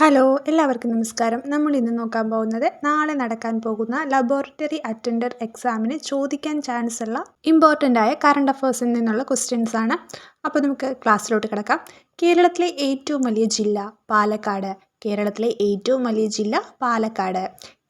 Hello എല്ലാവർക്കും നമസ്കാരം. നമ്മൾ ഇന്ന് നോക്കാൻ പോകുന്നത് നാളെ നടക്കാൻ പോകുന്ന ലബോറട്ടറി അറ്റൻഡർ എക്സാമിന് ചോദിക്കാൻ ചാൻസ് ഉള്ള ഇമ്പോർട്ടന്റ് ആയ കറണ്ട് അഫേഴ്സിൽ നിന്നുള്ള ക്വസ്റ്റ്യൻസ് ആണ്. അപ്പോൾ നമുക്ക് ക്ലാസ്സിലോട്ട് കിടക്കാം. കേരളത്തിലെ ഏറ്റവും വലിയ ജില്ല പാലക്കാട്. കേരളത്തിലെ ഏറ്റവും വലിയ ജില്ല പാലക്കാട്.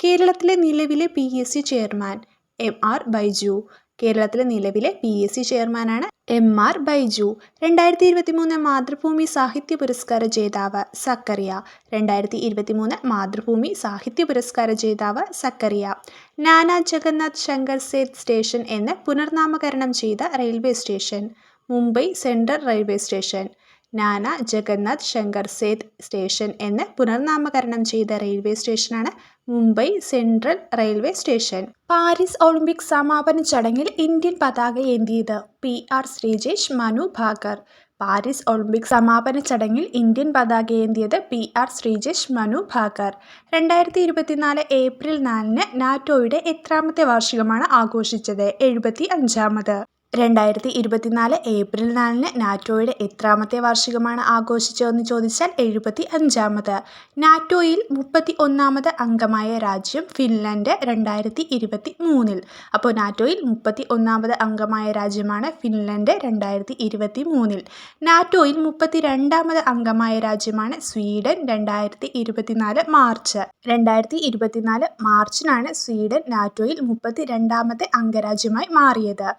കേരളത്തിലെ നിലവിലെ P S C chairman M R Baiju. കേരളത്തിലെ നിലവിലെ പി എസ് സി ചെയർമാനാണ് എം ആർ ബൈജു. രണ്ടായിരത്തി ഇരുപത്തി മൂന്ന് മാതൃഭൂമി സാഹിത്യ പുരസ്കാര ജേതാവ് സക്കറിയ. രണ്ടായിരത്തി ഇരുപത്തി മൂന്ന് മാതൃഭൂമി സാഹിത്യ പുരസ്കാര ജേതാവ് സക്കറിയ. നാനാ ജഗന്നാഥ് ശങ്കർ സേത് സ്റ്റേഷൻ എന്ന് പുനർനാമകരണം ചെയ്ത railway station. Mumbai Central railway station. Nana Jagannath Shankar Sheth station എന്ന് പുനർനാമകരണം ചെയ്ത റെയിൽവേ സ്റ്റേഷനാണ് Mumbai central railway station. Paris Olympic സമാപന ചടങ്ങിൽ ഇന്ത്യൻ പതാക ഏന്തിയത് P R Sreejesh Manu Bhaker Paris Olympic സമാപന ചടങ്ങിൽ ഇന്ത്യൻ പതാക ഏന്തിയത് പി ആർ ശ്രീജേഷ് മനു ഭാക്കർ രണ്ടായിരത്തി ഇരുപത്തിനാല് ഏപ്രിൽ നാലിന് നാറ്റോയുടെ എത്രാമത്തെ വാർഷികമാണ് ആഘോഷിച്ചത്? എഴുപത്തി അഞ്ചാമത് രണ്ടായിരത്തി ഇരുപത്തിനാല് ഏപ്രിൽ നാലിന് നാറ്റോയുടെ എത്രാമത്തെ വാർഷികമാണ് ആഘോഷിച്ചതെന്ന് ചോദിച്ചാൽ എഴുപത്തി അഞ്ചാമത് നാറ്റോയിൽ മുപ്പത്തി ഒന്നാമത് അംഗമായ രാജ്യം ഫിൻലൻഡ് രണ്ടായിരത്തി ഇരുപത്തി മൂന്നിൽ അപ്പോൾ നാറ്റോയിൽ മുപ്പത്തി ഒന്നാമത് അംഗമായ രാജ്യമാണ് ഫിൻലൻഡ് രണ്ടായിരത്തി ഇരുപത്തി മൂന്നിൽ നാറ്റോയിൽ മുപ്പത്തി രണ്ടാമത് അംഗമായ രാജ്യമാണ് സ്വീഡൻ രണ്ടായിരത്തി ഇരുപത്തിനാല് മാർച്ച്. രണ്ടായിരത്തി ഇരുപത്തിനാല് മാർച്ചിനാണ് സ്വീഡൻ നാറ്റോയിൽ മുപ്പത്തി രണ്ടാമത്തെ അംഗരാജ്യമായി മാറിയത്.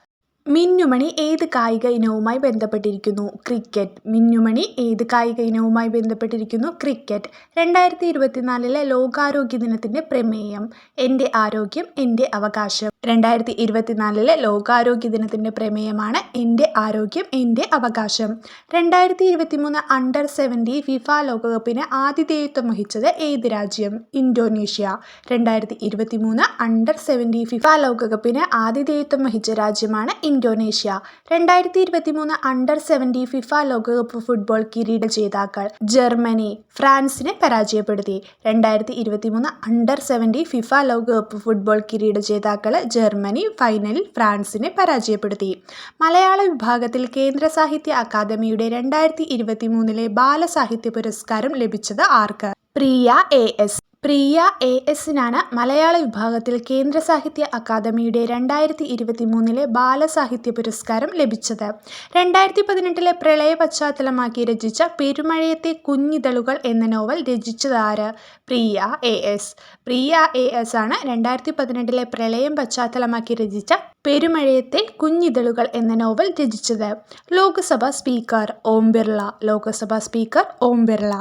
മിന്നുമണി ഏത് കായിക ഇനവുമായി ബന്ധപ്പെട്ടിരിക്കുന്നു? ക്രിക്കറ്റ്. മിന്നുമണി ഏത് കായിക ഇനവുമായി ബന്ധപ്പെട്ടിരിക്കുന്നു? ക്രിക്കറ്റ്. രണ്ടായിരത്തി ഇരുപത്തിനാലിലെ ലോകാരോഗ്യ ദിനത്തിന്റെ പ്രമേയം. എന്റെ ആരോഗ്യം എന്റെ അവകാശം. രണ്ടായിരത്തി ഇരുപത്തിനാലിലെ ലോകാരോഗ്യ ദിനത്തിന്റെ പ്രമേയമാണ് എന്റെ ആരോഗ്യം എന്റെ അവകാശം. രണ്ടായിരത്തി ഇരുപത്തി മൂന്ന് അണ്ടർ സെവന്റി ഫിഫ ലോകകപ്പിന് ആതിഥേയത്വം വഹിച്ചത് ഏത് രാജ്യം? ഇന്തോനേഷ്യ. രണ്ടായിരത്തി ഇരുപത്തി മൂന്ന് അണ്ടർ സെവന്റി ഫിഫ ലോകകപ്പിന് ആതിഥേയത്വം വഹിച്ച രാജ്യമാണ് ഇന്തോനേഷ്യ. രണ്ടായിരത്തി ഇരുപത്തി മൂന്ന് അണ്ടർ സെവന്റി ഫിഫ ലോകകപ്പ് ഫുട്ബോൾ കിരീട ജേതാക്കൾ ജർമ്മനി ഫ്രാൻസിനെ പരാജയപ്പെടുത്തി. രണ്ടായിരത്തി ഇരുപത്തി മൂന്ന് അണ്ടർ സെവന്റി ഫിഫ ലോകകപ്പ് ഫുട്ബോൾ കിരീട ജേതാക്കൾ ജർമ്മനി ഫൈനലിൽ ഫ്രാൻസിനെ പരാജയപ്പെടുത്തി. മലയാള വിഭാഗത്തിൽ കേന്ദ്ര സാഹിത്യ അക്കാദമിയുടെ രണ്ടായിരത്തി ഇരുപത്തി മൂന്നിലെ ബാലസാഹിത്യ പുരസ്കാരം ലഭിച്ചത് ആർക്ക്? Priya A. S. Priya A എസിനാണ് മലയാള വിഭാഗത്തിൽ കേന്ദ്ര സാഹിത്യ അക്കാദമിയുടെ രണ്ടായിരത്തി ഇരുപത്തി മൂന്നിലെ ബാലസാഹിത്യ പുരസ്കാരം ലഭിച്ചത്. രണ്ടായിരത്തി പതിനെട്ടിലെ പ്രളയ പശ്ചാത്തലമാക്കി രചിച്ച പെരുമഴയത്തെ കുഞ്ഞിതളുകൾ എന്ന novel രചിച്ചതാര് Priya A S. Priya A S ആണ് രണ്ടായിരത്തി പതിനെട്ടിലെ പ്രളയം പശ്ചാത്തലമാക്കി രചിച്ച പെരുമഴയത്തെ കുഞ്ഞിതളുകൾ എന്ന നോവൽ രചിച്ചത്. ലോക്സഭാ സ്പീക്കർ ഓം ബിർള. ലോക്സഭാ സ്പീക്കർ ഓം ബിർള.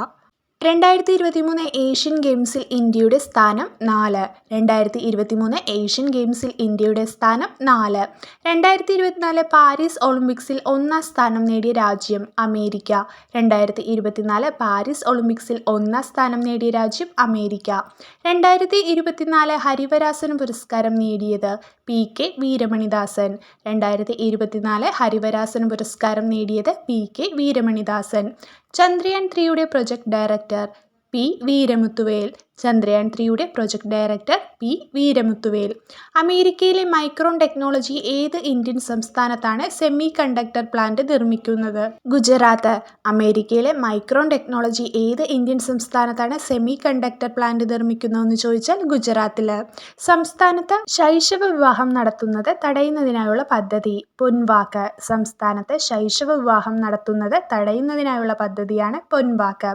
രണ്ടായിരത്തി ഇരുപത്തി മൂന്ന് ഏഷ്യൻ ഗെയിംസിൽ ഇന്ത്യയുടെ സ്ഥാനം നാല്. രണ്ടായിരത്തി ഇരുപത്തി മൂന്ന് ഏഷ്യൻ ഗെയിംസിൽ ഇന്ത്യയുടെ സ്ഥാനം നാല്. രണ്ടായിരത്തി ഇരുപത്തിനാല് പാരീസ് ഒളിമ്പിക്സിൽ ഒന്നാം സ്ഥാനം നേടിയ രാജ്യം അമേരിക്ക. രണ്ടായിരത്തി ഇരുപത്തിനാല് പാരീസ് ഒളിമ്പിക്സിൽ ഒന്നാം സ്ഥാനം നേടിയ രാജ്യം അമേരിക്ക. രണ്ടായിരത്തി ഇരുപത്തിനാല് ഹരിവരാസൻ പുരസ്കാരം നേടിയത് പി കെ വീരമണിദാസൻ. രണ്ടായിരത്തി ഇരുപത്തിനാല് ഹരിവരാസൻ പുരസ്കാരം നേടിയത് പി കെ വീരമണിദാസൻ. ചന്ദ്രയാൻ ത്രീയുടെ project director P Veeramuthuvel Chandrayaan ത്രീയുടെ പ്രൊജക്ട് ഡയറക്ടർ പി വീരമുത്തുവേൽ. അമേരിക്കയിലെ മൈക്രോൺ ടെക്നോളജി ഏത് ഇന്ത്യൻ സംസ്ഥാനത്താണ് സെമി കണ്ടക്ടർ പ്ലാന്റ് നിർമ്മിക്കുന്നത്? ഗുജറാത്ത്. അമേരിക്കയിലെ മൈക്രോൺ ടെക്നോളജി ഏത് ഇന്ത്യൻ സംസ്ഥാനത്താണ് സെമി കണ്ടക്ടർ പ്ലാന്റ് നിർമ്മിക്കുന്നതെന്ന് ചോദിച്ചാൽ ഗുജറാത്തിൽ സംസ്ഥാനത്ത് ശൈശവ വിവാഹം നടത്തുന്നത് തടയുന്നതിനായുള്ള പദ്ധതി. പൊൻവാക്ക്. സംസ്ഥാനത്ത് ശൈശവ വിവാഹം നടത്തുന്നത് തടയുന്നതിനായുള്ള പദ്ധതിയാണ് പൊൻവാക്ക്.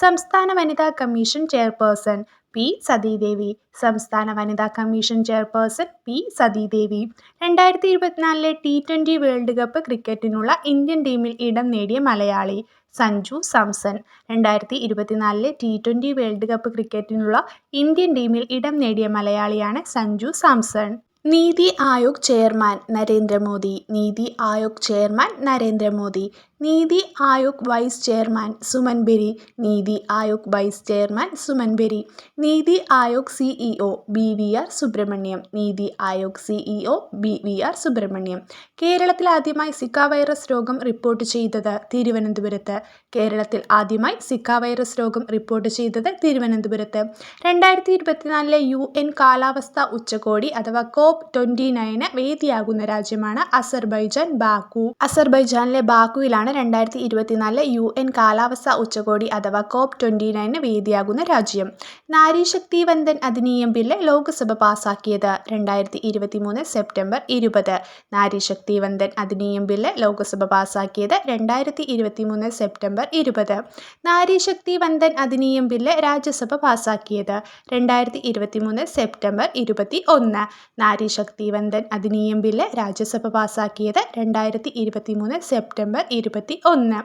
സംസ്ഥാന വനിതാ കമ്മീഷൻ ചെയർപേഴ്സൺ പി സതീദേവി. സംസ്ഥാന വനിതാ കമ്മീഷൻ ചെയർപേഴ്സൺ പി സതീദേവി. രണ്ടായിരത്തി ഇരുപത്തിനാലിലെ ടി ട്വന്റി വേൾഡ് കപ്പ് ക്രിക്കറ്റിനുള്ള ഇന്ത്യൻ ടീമിൽ ഇടം നേടിയ മലയാളി സഞ്ജു സാംസൺ. രണ്ടായിരത്തി ഇരുപത്തിനാലിലെ ടി ട്വന്റി വേൾഡ് കപ്പ് ക്രിക്കറ്റിനുള്ള ഇന്ത്യൻ ടീമിൽ ഇടം നേടിയ മലയാളിയാണ് Sanju Samson. NITI Aayog chairman Narendra Modi. NITI Aayog chairman Narendra Modi. NITI Aayog vice chairman Suman Bery NITI Aayog vice chairman Suman Bery NITI Aayog CEO B V R Subrahmanyam NITI Aayog CEO B V R Subrahmanyam. കേരളത്തിൽ ആദ്യമായി സിക്ക വൈറസ് രോഗം റിപ്പോർട്ട് ചെയ്തത് തിരുവനന്തപുരത്ത്. കേരളത്തിൽ ആദ്യമായി സിക്ക വൈറസ് രോഗം റിപ്പോർട്ട് ചെയ്തത് തിരുവനന്തപുരത്ത്. രണ്ടായിരത്തി ഇരുപത്തിനാലിലെ യു എൻ കാലാവസ്ഥ ഉച്ചകോടി അഥവാ കോപ്പ് ട്വന്റി നയന് വേദിയാകുന്ന രാജ്യമാണ് അസർബൈജാൻ ബാക്കു. അസർബൈജാനിലെ ബാക്കുവിലാണ് രാജ്യമാണ് രണ്ടായിരത്തി ഇരുപത്തിനാലിലെ യു എൻ കാലാവസ്ഥാ ഉച്ചകോടി അഥവാ കോപ്പ് ട്വന്റി നയന് വേദിയാകുന്ന രാജ്യം. നാരീശക്തി വന്ദൻ അധിനിയം ബില്ല് ലോക്സഭ പാസാക്കിയത് രണ്ടായിരത്തി ഇരുപത്തിമൂന്ന് സെപ്റ്റംബർ ഇരുപത്. നാരീശക്തി വന്ദൻ അധിനിയം ബില്ല് ലോക്സഭ പാസാക്കിയത് രണ്ടായിരത്തി ഇരുപത്തിമൂന്ന് സെപ്റ്റംബർ ഇരുപത്. നാരീശക്തി വന്ദൻ അധിനിയം ബില്ല് രാജ്യസഭ പാസാക്കിയത് രണ്ടായിരത്തി ഇരുപത്തിമൂന്ന് സെപ്റ്റംബർ ഇരുപത്തി ഒന്ന് നാരീശക്തി വന്ദൻ അധിനിയം ബില്ല് രാജ്യസഭ പാസാക്കിയത് രണ്ടായിരത്തി ഇരുപത്തിമൂന്ന് സെപ്റ്റംബർ ഇരുപത്തി ഒന്ന്.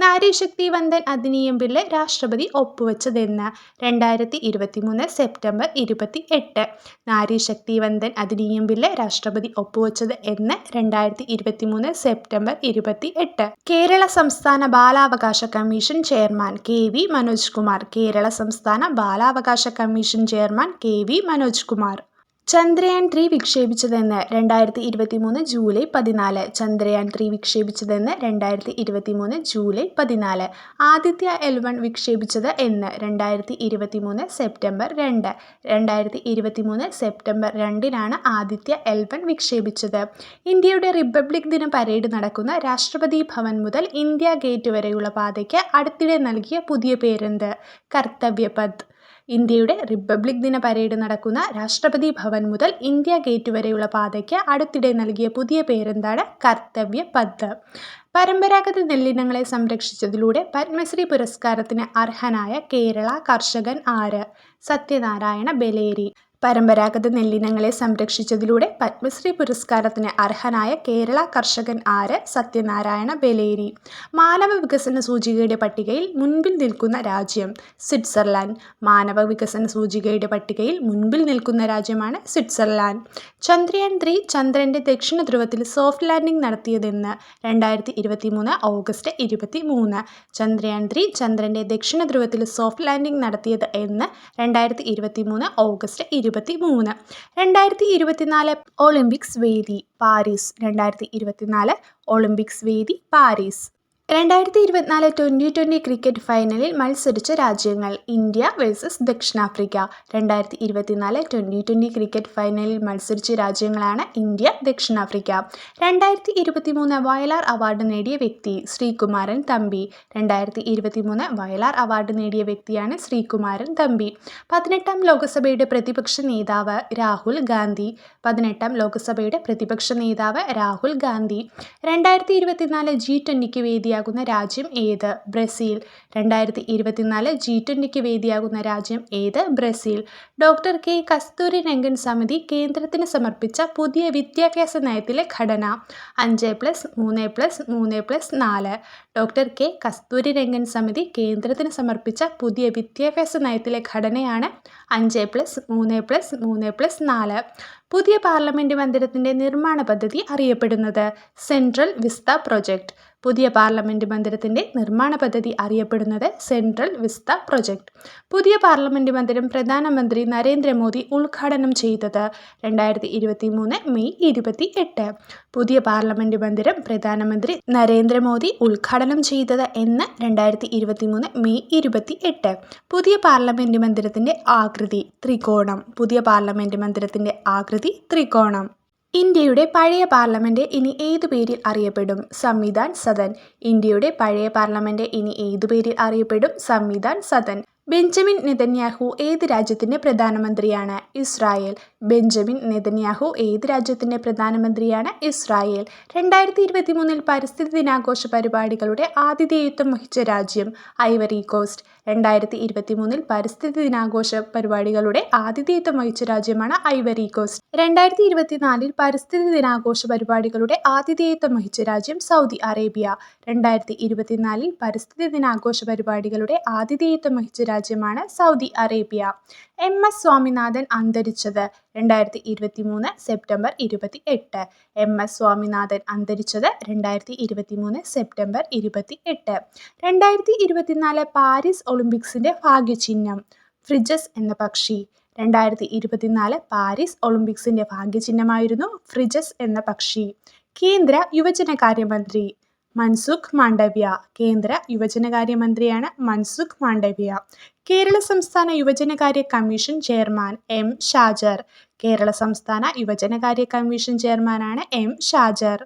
നാരീശക്തി വന്ദൻ അധിനിയം ബില്ല് രാഷ്ട്രപതി ഒപ്പുവെച്ചതെന്ന്. രണ്ടായിരത്തി ഇരുപത്തി മൂന്ന് സെപ്റ്റംബർ ഇരുപത്തി എട്ട് നാരീശക്തി വന്ദൻ അധിനിയം ബില്ല് രാഷ്ട്രപതി ഒപ്പുവെച്ചത് എന്ന് രണ്ടായിരത്തി ഇരുപത്തി മൂന്ന് സെപ്റ്റംബർ ഇരുപത്തി എട്ട് കേരള സംസ്ഥാന ബാലാവകാശ commission chairman K V Manoj Kumar. Kerala സംസ്ഥാന ബാലാവകാശ commission chairman K V Manoj Kumar. Chandrayaan three വിക്ഷേപിച്ചതെന്ന് രണ്ടായിരത്തി ഇരുപത്തി മൂന്ന് ജൂലൈ പതിനാല്. ചന്ദ്രയാൻ ത്രീ വിക്ഷേപിച്ചതെന്ന് രണ്ടായിരത്തി ഇരുപത്തി മൂന്ന് ജൂലൈ പതിനാല്. ആദിത്യ എൽ വൺ വിക്ഷേപിച്ചത് എന്ന് രണ്ടായിരത്തി ഇരുപത്തി മൂന്ന് സെപ്റ്റംബർ രണ്ട്. രണ്ടായിരത്തി ഇരുപത്തി മൂന്ന് സെപ്റ്റംബർ രണ്ടിനാണ് ആദിത്യ എൽ വൺ വിക്ഷേപിച്ചത്. ഇന്ത്യയുടെ റിപ്പബ്ലിക് ദിന പരേഡ് നടക്കുന്ന രാഷ്ട്രപതി ഭവൻ മുതൽ ഇന്ത്യ ഗേറ്റ് വരെയുള്ള പാതയ്ക്ക് അടുത്തിടെ നൽകിയ പുതിയ പേരെന്ത്? കർത്തവ്യപഥ് ഇന്ത്യയുടെ റിപ്പബ്ലിക് ദിന പരേഡ് നടക്കുന്ന രാഷ്ട്രപതി ഭവൻ മുതൽ ഇന്ത്യ ഗേറ്റ് വരെയുള്ള പാതയ്ക്ക് അടുത്തിടെ നൽകിയ പുതിയ പേരെന്താണ്? കർത്തവ്യ പദ്ധ പരമ്പരാഗത നെല്ലിനങ്ങളെ സംരക്ഷിച്ചതിലൂടെ പത്മശ്രീ പുരസ്കാരത്തിന് അർഹനായ കേരള കർഷകൻ ആര്? സത്യനാരായണ ബലേരി. പരമ്പരാഗത നെല്ലിനങ്ങളെ സംരക്ഷിച്ചതിലൂടെ പത്മശ്രീ പുരസ്കാരത്തിന് അർഹനായ കേരള കർഷകൻ ആര് സത്യനാരായണ ബലേരി. മാനവ വികസന സൂചികയുടെ പട്ടികയിൽ മുൻപിൽ നിൽക്കുന്ന രാജ്യം സ്വിറ്റ്സർലാൻഡ്. മാനവ വികസന സൂചികയുടെ പട്ടികയിൽ മുൻപിൽ നിൽക്കുന്ന രാജ്യമാണ് സ്വിറ്റ്സർലാൻഡ്. ചന്ദ്രയാൻ ത്രീ ചന്ദ്രന്റെ ദക്ഷിണ ധ്രുവത്തിൽ സോഫ്റ്റ് ലാൻഡിംഗ് നടത്തിയതെന്ന് രണ്ടായിരത്തി ഇരുപത്തി മൂന്ന് ഓഗസ്റ്റ് ഇരുപത്തി മൂന്ന് ചന്ദ്രയാൻ ത്രീ ചന്ദ്രന്റെ ദക്ഷിണ ധ്രുവത്തിൽ സോഫ്റ്റ് ലാൻഡിംഗ് നടത്തിയത് എന്ന് രണ്ടായിരത്തി ഇരുപത്തി മൂന്ന് ഓഗസ്റ്റ് ഇരുപത്തി മൂന്ന് രണ്ടായിരത്തി ഇരുപത്തിനാല് ഒളിമ്പിക്സ് വേദി പാരീസ്. രണ്ടായിരത്തി ഇരുപത്തിനാല് ഒളിമ്പിക്സ് വേദി പാരീസ്. രണ്ടായിരത്തി ഇരുപത്തിനാല് ട്വന്റി ട്വന്റി ക്രിക്കറ്റ് ഫൈനലിൽ മത്സരിച്ച രാജ്യങ്ങൾ ഇന്ത്യ വേഴ്സസ് ദക്ഷിണാഫ്രിക്ക. രണ്ടായിരത്തി ഇരുപത്തിനാല് ട്വന്റി ട്വന്റി ക്രിക്കറ്റ് ഫൈനലിൽ മത്സരിച്ച രാജ്യങ്ങളാണ് ഇന്ത്യ ദക്ഷിണാഫ്രിക്ക. രണ്ടായിരത്തി ഇരുപത്തി വയലാർ അവാർഡ് നേടിയ വ്യക്തി ശ്രീകുമാരൻ തമ്പി. രണ്ടായിരത്തി ഇരുപത്തി വയലാർ അവാർഡ് നേടിയ വ്യക്തിയാണ് ശ്രീകുമാരൻ തമ്പി. പതിനെട്ടാം ലോക്സഭയുടെ പ്രതിപക്ഷ നേതാവ് രാഹുൽ ഗാന്ധി. പതിനെട്ടാം ലോക്സഭയുടെ പ്രതിപക്ഷ നേതാവ് രാഹുൽ ഗാന്ധി. രണ്ടായിരത്തി ഇരുപത്തിനാല് ജി ട്വന്റിക്ക് വേദിയാകുന്ന രാജ്യം ഏത്? ബ്രസീൽ. രണ്ടായിരത്തി ഇരുപത്തിനാല് ജി ട്വന്റിക്ക് വേദിയാകുന്ന രാജ്യം ഏത്? Brazil. Doctor K Kasturi Rangan സമിതി കേന്ദ്രത്തിന് സമർപ്പിച്ച പുതിയ വിദ്യാഭ്യാസ നയത്തിലെ ഘടന. അഞ്ച് പ്ലസ് മൂന്ന് പ്ലസ് മൂന്ന് പ്ലസ് നാല്. ഡോക്ടർ കെ കസ്തൂരി രംഗൻ സമിതി കേന്ദ്രത്തിന് സമർപ്പിച്ച പുതിയ വിദ്യാഭ്യാസ നയത്തിലെ ഘടനയാണ് അഞ്ച് പ്ലസ് മൂന്ന് പ്ലസ് മൂന്ന് പ്ലസ് നാല്. പുതിയ പാർലമെന്റ് മന്ദിരത്തിന്റെ നിർമ്മാണ പദ്ധതി അറിയപ്പെടുന്നത് സെൻട്രൽ വിസ്ത പ്രൊജക്ട്. പുതിയ പാർലമെന്റ് മന്ദിരത്തിന്റെ നിർമ്മാണ പദ്ധതി അറിയപ്പെടുന്നത് സെൻട്രൽ വിസ്ത പ്രൊജക്ട്. പുതിയ പാർലമെന്റ് മന്ദിരം പ്രധാനമന്ത്രി നരേന്ദ്രമോദി ഉദ്ഘാടനം ചെയ്തത് രണ്ടായിരത്തി ഇരുപത്തി മൂന്ന് മെയ് ഇരുപത്തി എട്ട് പുതിയ പാർലമെന്റ് മന്ദിരം പ്രധാനമന്ത്രി നരേന്ദ്രമോദി ഉദ്ഘാടനം ചെയ്തത് എന്ന് രണ്ടായിരത്തി ഇരുപത്തി മൂന്ന് മെയ് ഇരുപത്തി എട്ട് പുതിയ പാർലമെന്റ് മന്ദിരത്തിന്റെ ആകൃതി ത്രികോണം. പുതിയ പാർലമെന്റ് മന്ദിരത്തിന്റെ ആകൃതി ത്രികോണം. ഇന്ത്യയുടെ പഴയ പാർലമെന്റ് ഇനി ഏതു പേരിൽ അറിയപ്പെടും? സംവിധാൻ സദൻ. ഇന്ത്യയുടെ പഴയ പാർലമെന്റ് ഇനി ഏതു പേരിൽ അറിയപ്പെടും? സംവിധാൻ സദൻ. ബെഞ്ചമിൻ നെതന്യാഹു ഏത് രാജ്യത്തിന്റെ പ്രധാനമന്ത്രിയാണ്? ഇസ്രായേൽ. ബെഞ്ചമിൻ നെതന്യാഹു ഏത് രാജ്യത്തിന്റെ പ്രധാനമന്ത്രിയാണ്? ഇസ്രായേൽ. രണ്ടായിരത്തി ഇരുപത്തി മൂന്നിൽ പരിസ്ഥിതി ദിനാഘോഷ പരിപാടികളുടെ ആതിഥേയത്വം വഹിച്ച രാജ്യം ഐവറി കോസ്റ്റ്. രണ്ടായിരത്തി ഇരുപത്തി മൂന്നിൽ പരിസ്ഥിതി ദിനാഘോഷ പരിപാടികളുടെ ആതിഥേയത്വം വഹിച്ച രാജ്യമാണ് ഐവറി കോസ്റ്റ്. രണ്ടായിരത്തി ഇരുപത്തിനാലിൽ പരിസ്ഥിതി ദിനാഘോഷ പരിപാടികളുടെ ആതിഥേയത്വം വഹിച്ച രാജ്യം സൗദി അറേബ്യ. രണ്ടായിരത്തി ഇരുപത്തിനാലിൽ പരിസ്ഥിതി ദിനാഘോഷ പരിപാടികളുടെ ആതിഥേയത്വം വഹിച്ച രാജ്യമാണ് Saudi Arabia. M S Swaminathan അന്തരിച്ചത് രണ്ടായിരത്തി ഇരുപത്തി മൂന്ന് സെപ്റ്റംബർ ഇരുപത്തി എട്ട് എം എസ് സ്വാമിനാഥൻ അന്തരിച്ചത് രണ്ടായിരത്തി ഇരുപത്തി മൂന്ന് സെപ്റ്റംബർ ഇരുപത്തി എട്ട് രണ്ടായിരത്തി ഇരുപത്തിനാല് പാരീസ് ഒളിമ്പിക്സിന്റെ ഭാഗ്യചിഹ്നം ഫ്രിജസ് എന്ന പക്ഷി. രണ്ടായിരത്തി ഇരുപത്തിനാല് പാരീസ് ഒളിമ്പിക്സിന്റെ ഭാഗ്യചിഹ്നമായിരുന്നു ഫ്രിജസ് എന്ന പക്ഷി. കേന്ദ്ര യുവജനകാര്യമന്ത്രി മൻസുഖ് മാണ്ഡവ്യ കേന്ദ്ര യുവജനകാര്യമന്ത്രിയാണ് മൻസുഖ് മാണ്ഡവ്യ. കേരള സംസ്ഥാന യുവജനകാര്യ commission chairman M Shajar. Kerala സംസ്ഥാന യുവജനകാര്യ കമ്മീഷൻ ചെയർമാനാണ് എം ഷാജർ.